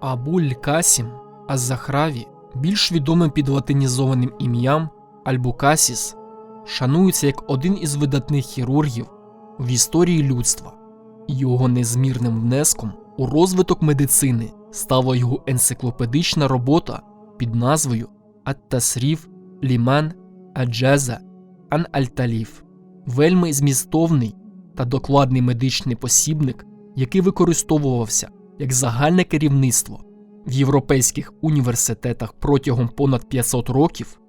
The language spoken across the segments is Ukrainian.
Абуль Касім Аз-Захраві, більш відомим під латинізованим ім'ям Альбукасіс, шанується як один із видатних хірургів в історії людства. Його незмірним внеском у розвиток медицини стала його енциклопедична робота під назвою Ат-Тасріф Ліман Аджаза Ан Аль-Таліф, вельми змістовний та докладний медичний посібник, який використовувався як загальне керівництво в європейських університетах протягом понад 500 років.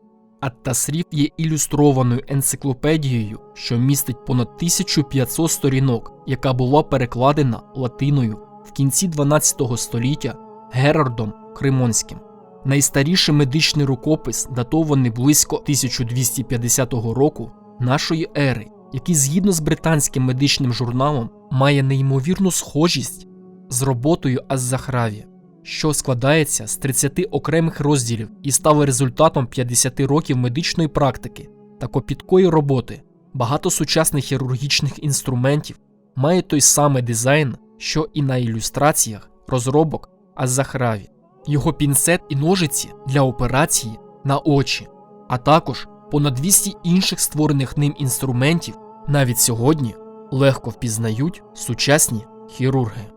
Ат-Тасріф є ілюстрованою енциклопедією, що містить понад 1500 сторінок, яка була перекладена латиною в кінці 12 століття Герардом Кримонським. Найстаріший медичний рукопис датований близько 1250 року нашої ери, який згідно з британським медичним журналом має неймовірну схожість з роботою Аз-Захраві, що складається з 30 окремих розділів і став результатом 50 років медичної практики та копіткої роботи. Багато сучасних хірургічних інструментів має той самий дизайн, що і на ілюстраціях розробок Аз-Захраві, його пінцет і ножиці для операції на очі, а також понад 200 інших створених ним інструментів навіть сьогодні легко впізнають сучасні хірурги.